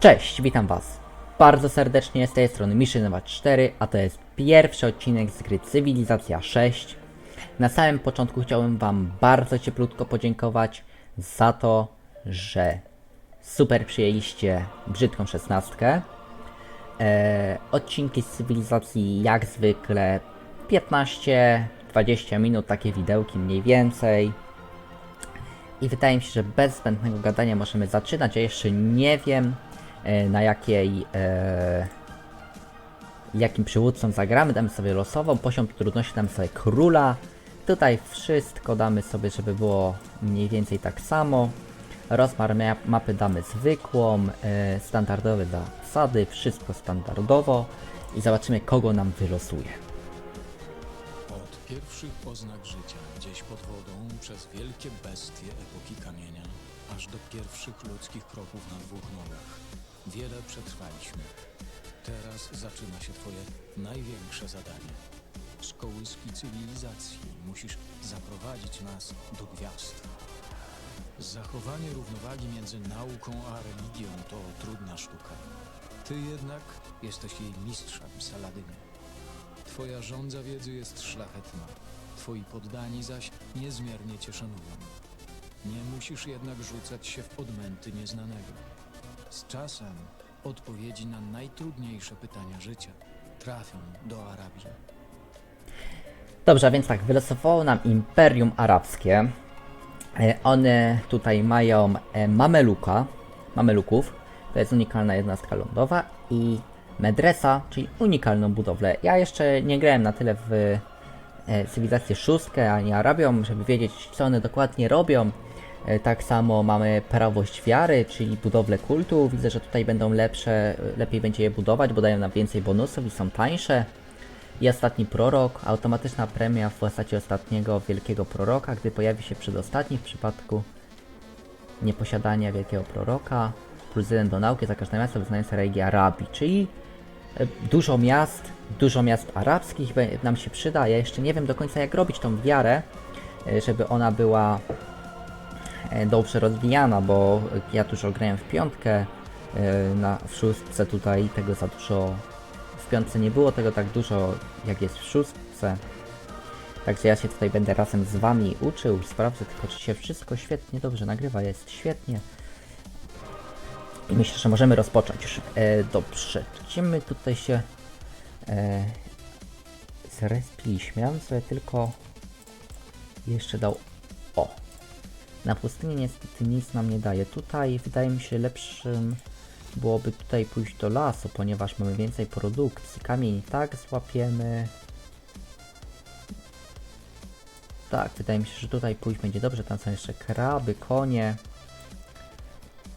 Cześć, witam Was bardzo serdecznie z tej strony Miszynowa 4, a to jest pierwszy odcinek z gry Cywilizacja 6. Na samym początku chciałbym Wam bardzo cieplutko podziękować za to, że super przyjęliście brzydką szesnastkę. E, odcinki z cywilizacji jak zwykle 15-20 minut, takie widełki mniej więcej. I wydaje mi się, że bez zbędnego gadania możemy zaczynać. Ja jeszcze nie wiem na jakiej e, jakim przywódcą zagramy. Damy sobie losową, poziom trudności damy sobie króla. Tutaj wszystko damy sobie, żeby było mniej więcej tak samo. Rozmiar mia- mapy damy zwykłą, e, standardowe zasady, wszystko standardowo i zobaczymy kogo nam wylosuje. Od pierwszych oznak życia gdzieś pod wodą, przez wielkie bestie epoki kamienia, aż do pierwszych ludzkich kroków na dwóch nogach. Wiele przetrwaliśmy. Teraz zaczyna się twoje największe zadanie. Z kołyski cywilizacji musisz zaprowadzić nas do gwiazd. Zachowanie równowagi między nauką a religią to trudna sztuka. Ty jednak jesteś jej mistrzem, Saladynie. Twoja żądza wiedzy jest szlachetna, twoi poddani zaś niezmiernie cię szanują. Nie musisz jednak rzucać się w odmęty nieznanego. Z czasem odpowiedzi na najtrudniejsze pytania życia trafią do Arabii. Dobrze, a więc tak, wylosowało nam Imperium Arabskie. E, One tutaj mają e, Mameluka, Mameluków, to jest unikalna jednostka lądowa i Medresa, czyli unikalną budowlę. Ja jeszcze nie grałem na tyle w e, cywilizację szóstkę ani Arabią, żeby wiedzieć co one dokładnie robią. E, Tak samo mamy prawość wiary, czyli budowlę kultu. Widzę, że tutaj będą lepsze, lepiej będzie je budować, bo dają nam więcej bonusów i są tańsze. I ostatni prorok, automatyczna premia w postaci ostatniego wielkiego proroka, gdy pojawi się przedostatni w przypadku nieposiadania wielkiego proroka, plus jeden do nauki za każde miasto wyznające religię Arabii, czyli e, dużo miast, dużo miast arabskich nam się przyda. Ja jeszcze nie wiem do końca jak robić tą wiarę, e, żeby ona była dobrze rozwijana, bo ja dużo grałem w piątkę, e, na, w szóstce tutaj tego za dużo w piątce nie było tego tak dużo, jak jest w szóstce. Także ja się tutaj będę razem z wami uczył, sprawdzę tylko, czy się wszystko świetnie, dobrze nagrywa, jest świetnie. I myślę, że możemy rozpocząć już. E, dobrze, gdzie my tutaj się e, zrespiliśmy? Ja bym sobie tylko jeszcze dał... O! Na pustyni niestety nic nam nie daje. Tutaj wydaje mi się lepszym byłoby tutaj pójść do lasu, ponieważ mamy więcej produkcji. Kamień tak złapiemy. Tak, wydaje mi się, że tutaj pójść będzie dobrze. Tam są jeszcze kraby, konie.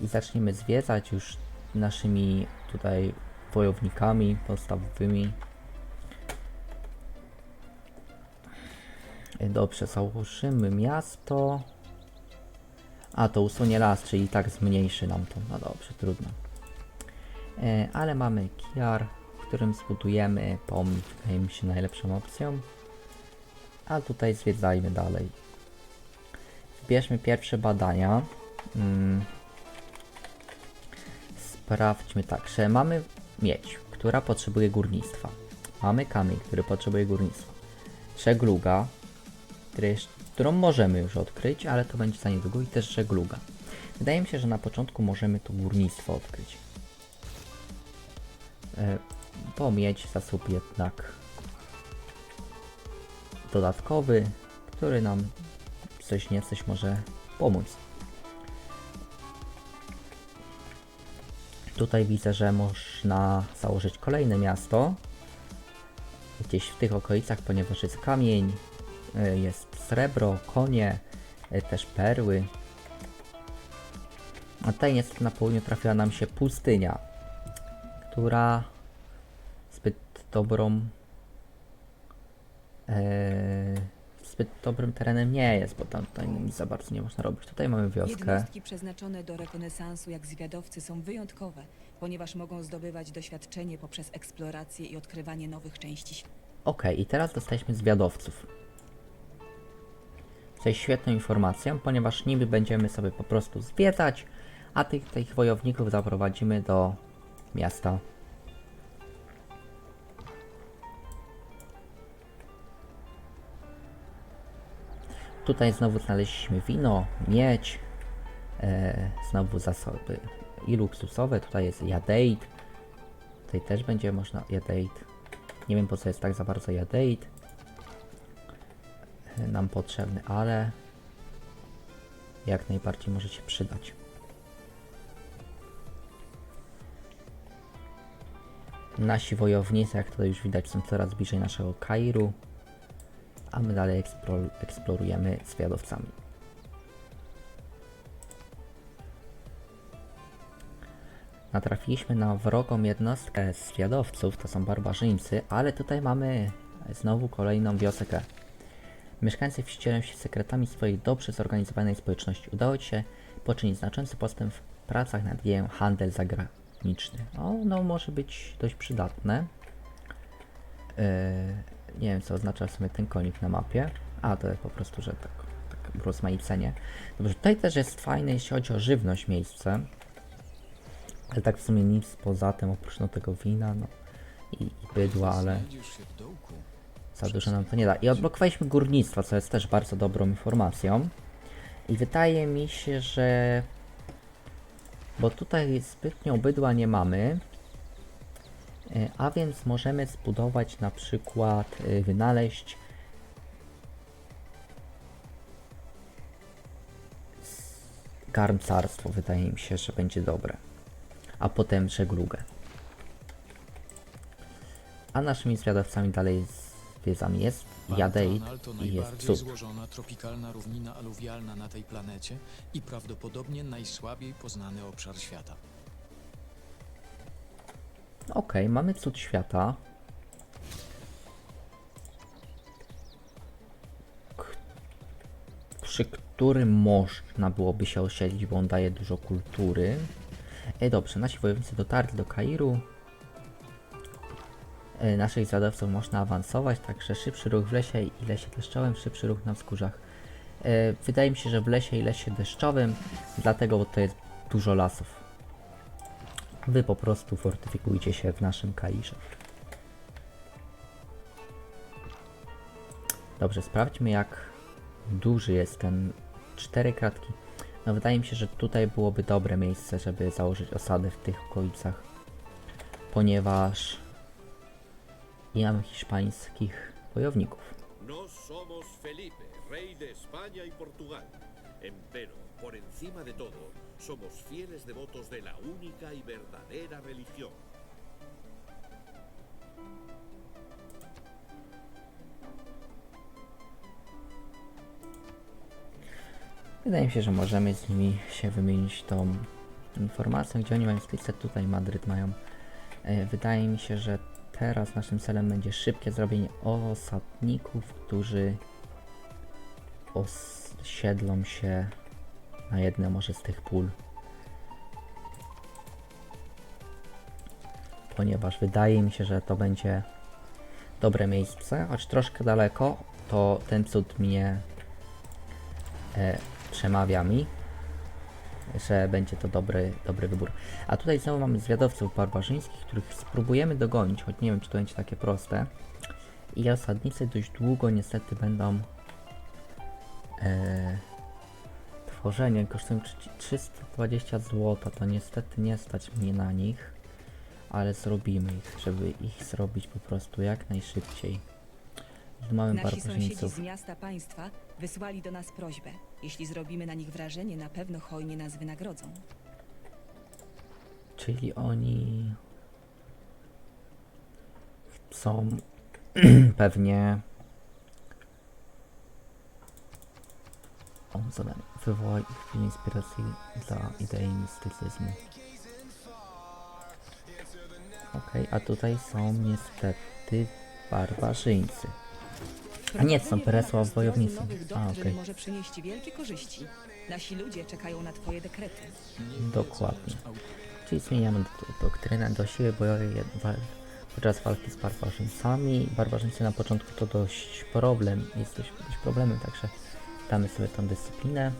I zaczniemy zwiedzać już naszymi tutaj wojownikami podstawowymi. Dobrze, założymy miasto. A, to usunie las, czyli tak zmniejszy nam to. No dobrze, trudno. E, ale mamy Kiar, w którym zbudujemy pomnik, wydaje mi się najlepszą opcją. A tutaj zwiedzajmy dalej. Wybierzmy pierwsze badania. Mm. Sprawdźmy tak, że mamy miedź, która potrzebuje górnictwa. Mamy kamień, który potrzebuje górnictwa. Żegluga, który którą możemy już odkryć, ale to będzie za niedługo i też żegluga. Wydaje mi się, że na początku możemy to górnictwo odkryć. E, bo mieć zasób jednak dodatkowy, który nam coś nie coś może pomóc. Tutaj widzę, że można założyć kolejne miasto. Gdzieś w tych okolicach, ponieważ jest kamień, jest srebro, konie, y, też perły. A tutaj niestety na południu trafiła nam się pustynia, która zbyt dobrą e, zbyt dobrym terenem nie jest, bo tam tutaj nic za bardzo nie można robić. Tutaj mamy wioskę. Jednostki przeznaczone do rekonesansu jak zwiadowcy są wyjątkowe, ponieważ mogą zdobywać doświadczenie poprzez eksplorację i odkrywanie nowych części. Okej, i teraz dostaliśmy zwiadowców. Co jest świetną informacją, ponieważ niby będziemy sobie po prostu zwiedzać, a tych, tych wojowników zaprowadzimy do miasta. Tutaj znowu znaleźliśmy wino, miedź, e, znowu zasoby i luksusowe. Tutaj jest jadeit. Tutaj też będzie można jadeit. Nie wiem po co jest tak za bardzo jadeit nam potrzebny, ale jak najbardziej może się przydać. Nasi wojownicy, jak tutaj już widać, są coraz bliżej naszego Kairu, a my dalej eksplo- eksplorujemy zwiadowcami. Natrafiliśmy na wrogą jednostkę zwiadowców, to są barbarzyńcy, ale tutaj mamy znowu kolejną wioskę. Mieszkańcy wścielą się sekretami swojej dobrze zorganizowanej społeczności. Udało ci się poczynić znaczący postęp w pracach nad jej handel zagraniczny. O, no może być dość przydatne. Yy, nie wiem co oznacza w sumie ten konik na mapie. A, to po prostu, że tak, tak rozmaicenie. Dobrze, tutaj też jest fajne jeśli chodzi o żywność miejsce. Ale tak w sumie nic poza tym, oprócz no tego wina, no i, i bydła, ale Za dużo nam to nie da. I odblokowaliśmy górnictwo, co jest też bardzo dobrą informacją. I wydaje mi się, że... Bo tutaj zbytnio bydła nie mamy. e, A więc możemy zbudować na przykład, e, wynaleźć garncarstwo. Wydaje mi się, że będzie dobre. A potem żeglugę. A naszymi zwiadowcami dalej zwiedzami jest Jadeit Pantanal to i jest najbardziej cud. złożona tropikalna równina aluwialna na tej planecie i prawdopodobnie najsłabiej poznany obszar świata. Okej, mamy cud świata. K- przy którym można byłoby się osiedlić, bo on daje dużo kultury. E, dobrze, nasi wojownicy dotarli do Kairu. E, naszych zwiadowców można awansować, także szybszy ruch w lesie i lesie deszczowym, szybszy ruch na wzgórzach. E, wydaje mi się, że w lesie i lesie deszczowym, dlatego, bo to jest dużo lasów. Wy po prostu fortyfikujcie się w naszym Kairze. Dobrze, sprawdźmy jak duży jest ten cztery kratki. No wydaje mi się, że tutaj byłoby dobre miejsce, żeby założyć osadę w tych okolicach. Ponieważ nie mamy hiszpańskich wojowników. No somos Felipe, rey de España y Portugal. Empero, por encima de todo, somos fieles devotos de la única y verdadera religión. Wydaje mi się, że możemy z nimi się wymienić tą informacją, gdzie oni mają stolicę, tutaj Madryt mają. E, Wydaje mi się, że teraz naszym celem będzie szybkie zrobienie osadników, którzy osiedlą się na jedne może z tych pól. Ponieważ wydaje mi się, że to będzie dobre miejsce, choć troszkę daleko, to ten cud mnie e, przemawia mi, że będzie to dobry, dobry wybór. A tutaj znowu mamy zwiadowców barbarzyńskich, których spróbujemy dogonić, choć nie wiem, czy to będzie takie proste. I osadnicy dość długo niestety będą e, tworzenie, kosztują trzy- 320 zł, to niestety nie stać mnie na nich, ale zrobimy ich, żeby ich zrobić po prostu jak najszybciej. Tu mamy Nasi sąsiedzi barbarzyńców. z miasta państwa wysłali do nas prośbę. Jeśli zrobimy na nich wrażenie, na pewno hojnie nas wynagrodzą. Czyli oni chcą pewnie o, zadanie. Chwilę inspiracji dla idei mistycyzmu. Okej, a tutaj są niestety barbarzyńcy. A nie, to są walk z wojownicy. A, okej. może przynieść wielkie korzyści. Nasi ludzie czekają na twoje dekrety. Nie Dokładnie. Czyli zmieniamy do- doktrynę do siły bojowej jed- wa- podczas walki z barbarzyńcami. Barbarzyńcy na początku to dość problem, jest dość, dość problemem, także damy sobie tą dyscyplinę.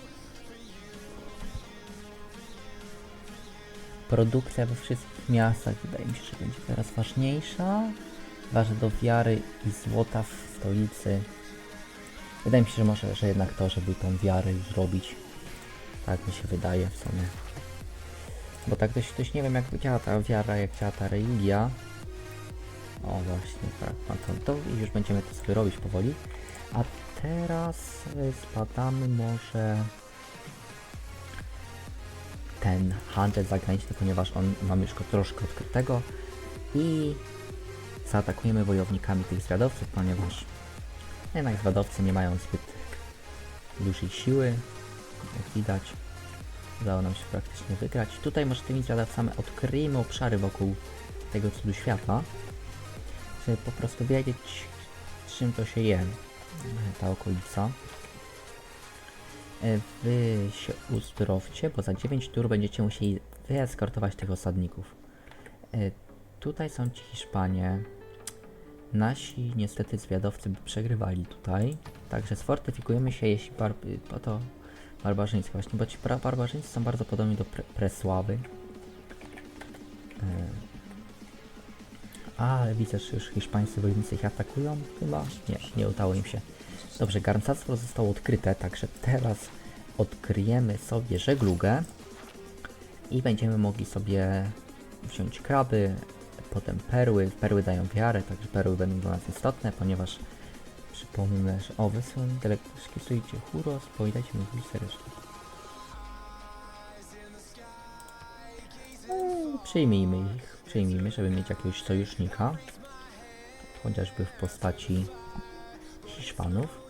produkcja we wszystkich miastach wydaje mi się, że będzie teraz ważniejsza. Ważne do wiary i złota w stolicy. Wydaje mi się, że może, że jednak to, żeby tą wiarę zrobić. Tak mi się wydaje w sumie. Bo tak dość, dość nie wiem jak działa ta wiara, jak działa ta religia. O właśnie, tak, no to, to już będziemy to sobie robić powoli. A teraz y, spadamy może ten handel zagraniczny, ponieważ on mamy już troszkę odkrytego i zaatakujemy wojownikami tych zwiadowców, ponieważ jednak zwiadowcy nie mają zbyt dużej siły, jak widać. Udało nam się praktycznie wygrać. Tutaj może tymi zwiadowcami odkryjmy obszary wokół tego cudu świata, żeby po prostu wiedzieć czym to się je ta okolica. E, Wy się uzdrowcie, bo za 9 tur będziecie musieli wyeskortować tych osadników. Tutaj są ci Hiszpanie. Nasi niestety zwiadowcy przegrywali tutaj. Także sfortyfikujemy się, jeśli bar to, to barbarzyńcy właśnie, bo ci barbarzyńcy są bardzo podobni do pre Presławy. E, ale widzę, że już hiszpańscy wojownicy ich atakują. Chyba nie, nie udało im się. Dobrze, garncarstwo zostało odkryte, także teraz odkryjemy sobie żeglugę i będziemy mogli sobie wziąć kraby, potem perły. Perły dają wiarę, także perły będą dla nas istotne, ponieważ przypomnę, że o, wysyłam delegacji, stoicie Huros, powitajcie mi serdecznie. Przyjmijmy ich, przyjmijmy, żeby mieć jakiegoś sojusznika, chociażby w postaci Hiszpanów.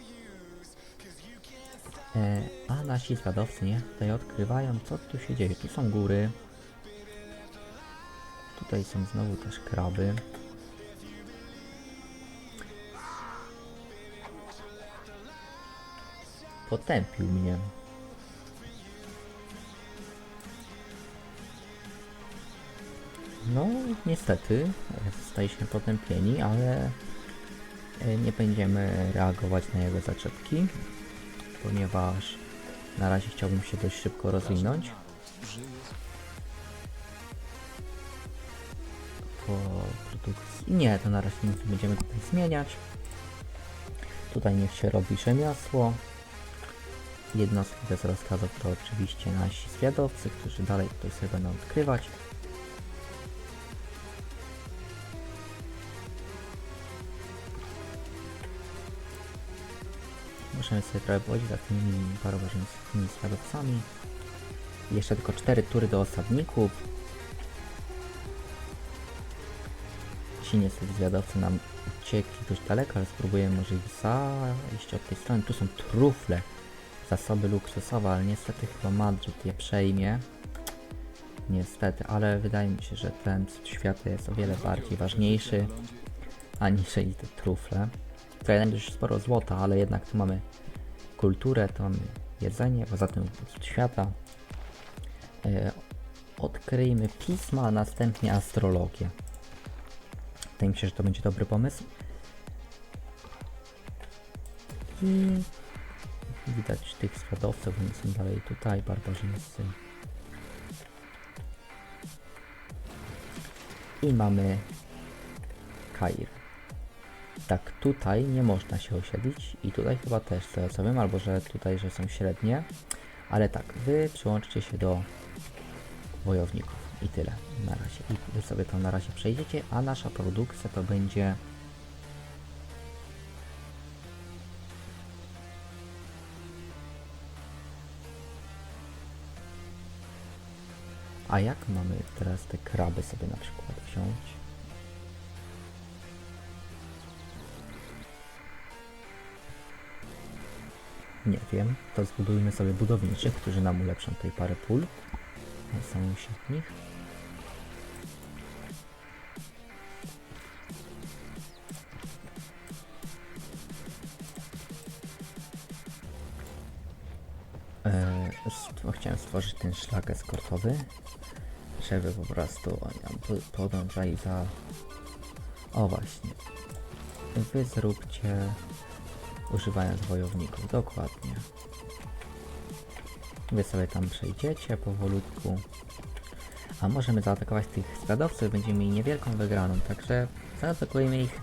E, a nasi zwiadowcy nie tutaj odkrywają, co tu się dzieje. Tu są góry. Tutaj są znowu też kraby. Potępił mnie. No, niestety, zostaliśmy potępieni, ale e, nie będziemy reagować na jego zaczepki, ponieważ na razie chciałbym się dość szybko rozwinąć. Po produkcji. Nie, to na razie nic nie będziemy tutaj zmieniać. Tutaj niech się robi rzemiosło. Jednostki bez rozkazów to oczywiście nasi zwiadowcy, którzy dalej tutaj sobie będą odkrywać. Możemy sobie trochę pochodzić za tymi barbarzyńskimi zwiadowcami. Jeszcze tylko 4 tury do osadników. Ci niestety zwiadowcy nam uciekli dość daleko, ale spróbujemy może ich zajść od tej strony. Tu są trufle, zasoby luksusowe, ale niestety chyba Madryt je przejmie. Niestety, ale wydaje mi się, że ten cud świata jest o wiele bardziej ważniejszy aniżeli te trufle. Tutaj nam dość sporo złota, ale jednak tu mamy kulturę, to mamy jedzenie, poza tym cud świata. E, odkryjmy pisma, a następnie astrologię. Wydaje mi się, że to będzie dobry pomysł. I widać tych składowców, oni są dalej tutaj, barbarzyńcy. I mamy Kair. Tak, tutaj nie można się osiedlić i tutaj chyba też, co wiem, albo że tutaj, że są średnie. Ale tak, wy przyłączcie się do wojowników i tyle na razie. I wy sobie tam na razie przejdziecie, a nasza produkcja to będzie A jak mamy teraz te kraby sobie na przykład wziąć? Nie wiem, to zbudujmy sobie budowniczych, którzy nam ulepszą tutaj parę pól. Sąsiednich. Eee, st- chciałem stworzyć ten szlak eskortowy, żeby po prostu podążali za... O właśnie. Wy zróbcie używając wojowników, dokładnie. Wy sobie tam przejdziecie powolutku. A możemy zaatakować tych zwiadowców, będziemy mieli niewielką wygraną, także zaatakujemy ich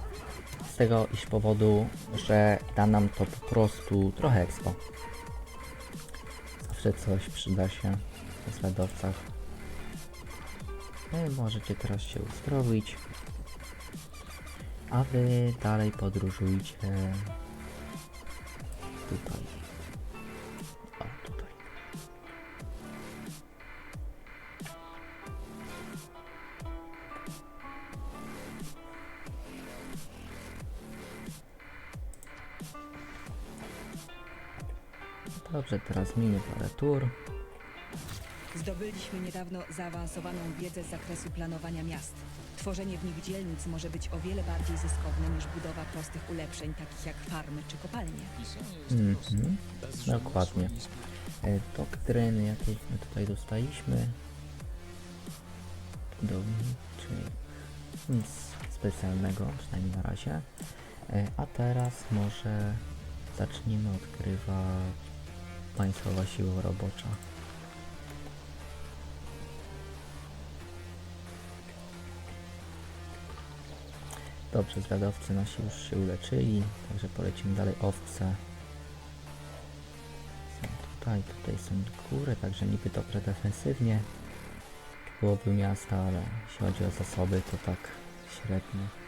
z tego iż powodu, że da nam to po prostu trochę expo. Zawsze coś przyda się w zwiadowcach. No i możecie teraz się uzdrowić. A wy dalej podróżujcie tutaj. Teraz minie parę tur. Zdobyliśmy niedawno zaawansowaną wiedzę z zakresu planowania miast. Tworzenie w nich dzielnic może być o wiele bardziej zyskowne niż budowa prostych ulepszeń, takich jak farmy czy kopalnie. Mhm. Bez Dokładnie. E, doktryny jakieś my tutaj dostaliśmy. Budowniczy. Nic specjalnego, przynajmniej na razie. E, a teraz może zacznijmy odkrywać państwowa siła robocza. Dobrze, zwiadowcy nasi już się uleczyli, także polecimy dalej owce. Są tutaj, tutaj są góry, także niby dobre defensywnie byłoby miasta, ale jeśli chodzi o zasoby, to tak średnio.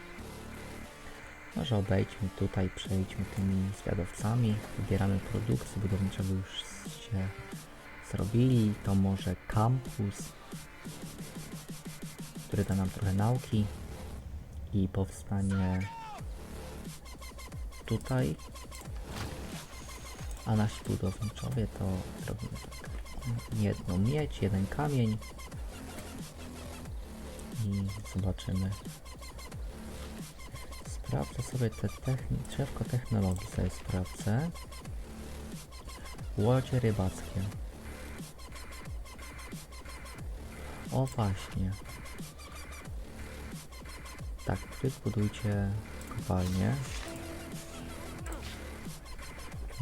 Może obejdźmy tutaj, przejdźmy tymi zwiadowcami, wybieramy produkcję budowniczą, bo już się zrobili, to może kampus, który da nam trochę nauki i powstanie tutaj a nasi budowniczowie to zrobimy tak. Jedną miedź, jeden kamień. I zobaczymy. Sprawdzę sobie te techni drzewko technologii sobie sprawdzę. Łodzie rybackie. O właśnie. Tak, wy zbudujcie kopalnię.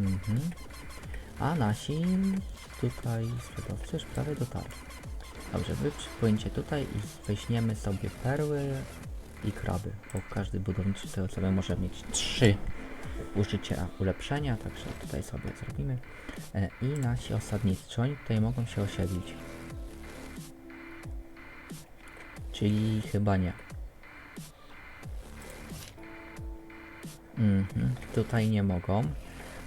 Mhm. A nasi tutaj sprzedawcy już prawie dotarli. Dobrze, wy przypłyńcie tutaj i weźmiemy sobie perły i kraby, bo każdy budowniczy tego sobie może mieć trzy użycia ulepszenia, także tutaj sobie zrobimy. E, I nasi osadnicy, oni tutaj mogą się osiedlić? Czyli chyba nie. Mhm, tutaj nie mogą,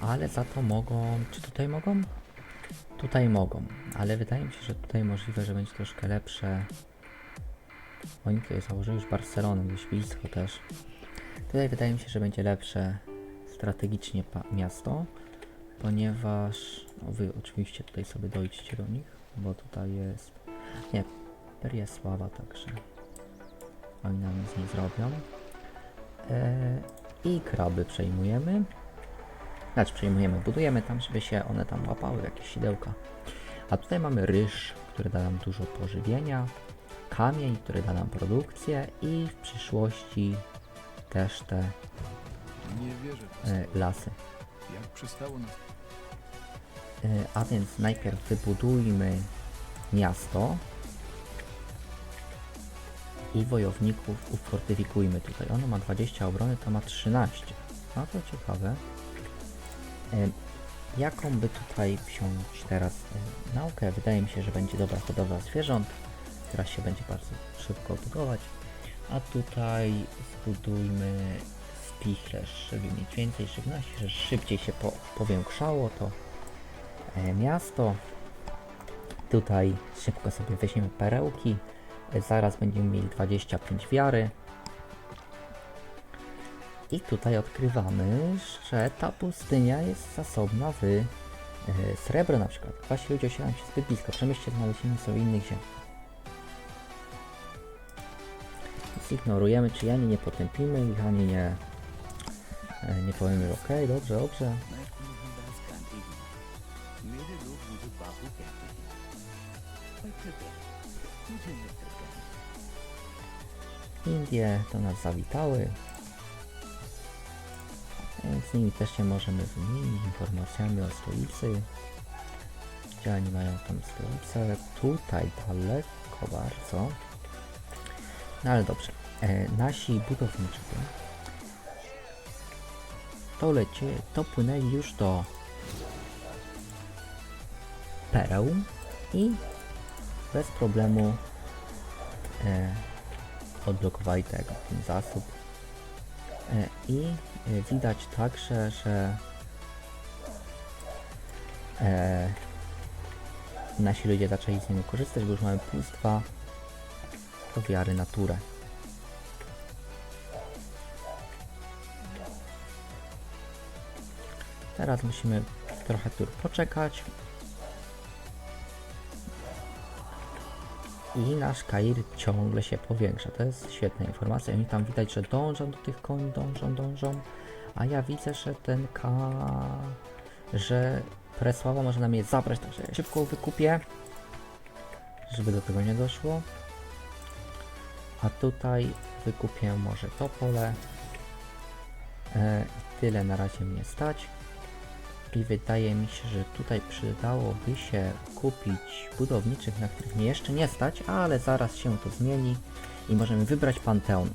ale za to mogą. Czy tutaj mogą? Tutaj mogą, ale wydaje mi się, że tutaj możliwe, że będzie troszkę lepsze. Oni tutaj założyli już Barcelonę, gdzieś blisko też. Tutaj wydaje mi się, że będzie lepsze strategicznie miasto, ponieważ no wy oczywiście tutaj sobie dojdźcie do nich, bo tutaj jest. Nie, Periesława także. Oni nam nic nie zrobią. Eee, I kraby przejmujemy. Znaczy przejmujemy, budujemy tam, żeby się one tam łapały, jakieś sidełka. A tutaj mamy ryż, który da nam dużo pożywienia, kamień, który da nam produkcję i w przyszłości też te e, lasy. Jak przystało na... E, a więc najpierw wybudujmy miasto i wojowników ufortyfikujmy tutaj. Ono ma 20 obrony, to ma 13. No to ciekawe. E, jaką by tutaj wziąć teraz naukę? Wydaje mi się, że będzie dobra hodowla zwierząt, która się będzie bardzo szybko budować. A tutaj zbudujmy spichlerz, żeby mieć więcej żywności, że szybciej się po, powiększało to e, miasto. Tutaj szybko sobie weźmiemy perełki. E, Zaraz będziemy mieli 25 wiary. I tutaj odkrywamy, że ta pustynia jest zasobna w e, srebro na przykład. Wasi ludzie osiadają się zbyt blisko. Przemyślcie znalezienie sobie innych ziem. ignorujemy, czy ani nie potępimy ich, ani nie, e, nie powiemy, ok, dobrze, dobrze. Indie to nas zawitały, więc z nimi też się możemy wymienić informacjami o stolicy. Gdzie oni mają tam stolicę? Tutaj daleko bardzo. No ale dobrze. E, nasi budowniczy to lecie, to płynęli już do pereł i bez problemu e, odblokowali tego, ten zasób. E, I e, widać także, że e, nasi ludzie zaczęli z niego korzystać, bo już mamy plus dwa do wiary naturę. Teraz musimy trochę tur poczekać. I nasz Kair ciągle się powiększa. To jest świetna informacja. Oni tam widać, że dążą do tych koni, dążą, dążą. A ja widzę, że ten K... że Presława może nam je zabrać, także ja szybko wykupię. Żeby do tego nie doszło. A tutaj wykupię może to pole. E, tyle na razie mnie stać. I wydaje mi się, że tutaj przydałoby się kupić budowniczych, na których mnie jeszcze nie stać, ale zaraz się to zmieni i możemy wybrać Panteon.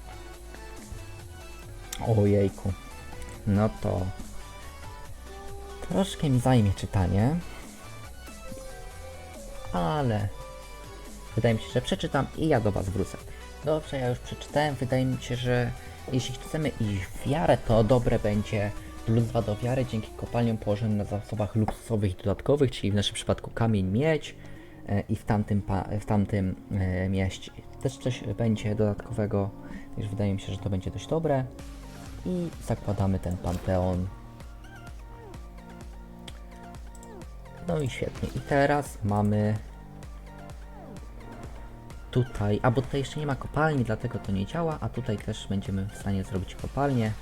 Ojejku. No to troszkę mi zajmie czytanie, ale wydaje mi się, że przeczytam i ja do Was wrócę. Dobrze, ja już przeczytałem. Wydaje mi się, że jeśli chcemy iść w wiarę, to dobre będzie 2 do wiary dzięki kopalniom położonym na zasobach luksusowych i dodatkowych, czyli w naszym przypadku kamień, miedź e, i w tamtym, w tamtym e, mieście też coś będzie dodatkowego, także wydaje mi się, że to będzie dość dobre. I zakładamy ten panteon. No i świetnie. I teraz mamy tutaj, a bo tutaj jeszcze nie ma kopalni, dlatego to nie działa, a tutaj też będziemy w stanie zrobić kopalnię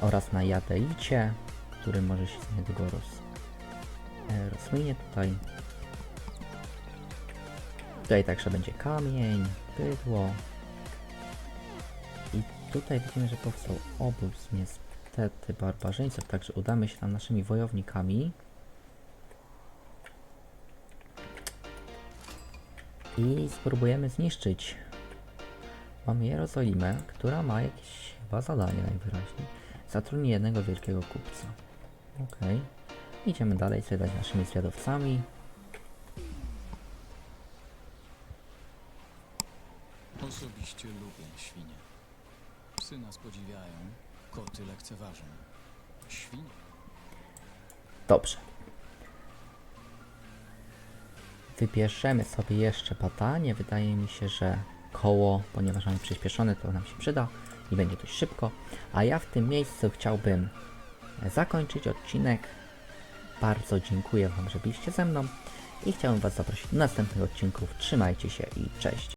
oraz na jadeicie, który może się niedługo roz, e, rozwinie tutaj. Tutaj także będzie kamień, bydło. I tutaj widzimy, że powstał obóz niestety barbarzyńców, także udamy się tam naszymi wojownikami. I spróbujemy zniszczyć. Mamy Jerozolimę, która ma jakieś chyba zadanie najwyraźniej. Zatrudni jednego wielkiego kupca. Okej. Idziemy dalej sobie dać naszymi zwiadowcami. Osobiście lubię świnie. Psy nas podziwiają, koty lekceważą. Świnie Dobrze. Wybierzemy sobie jeszcze badanie. Wydaje mi się, że koło, ponieważ mamy przyspieszone, to nam się przyda i będzie dość szybko. A ja w tym miejscu chciałbym zakończyć odcinek. Bardzo dziękuję Wam, że byliście ze mną i chciałbym Was zaprosić do następnych odcinków. Trzymajcie się i cześć.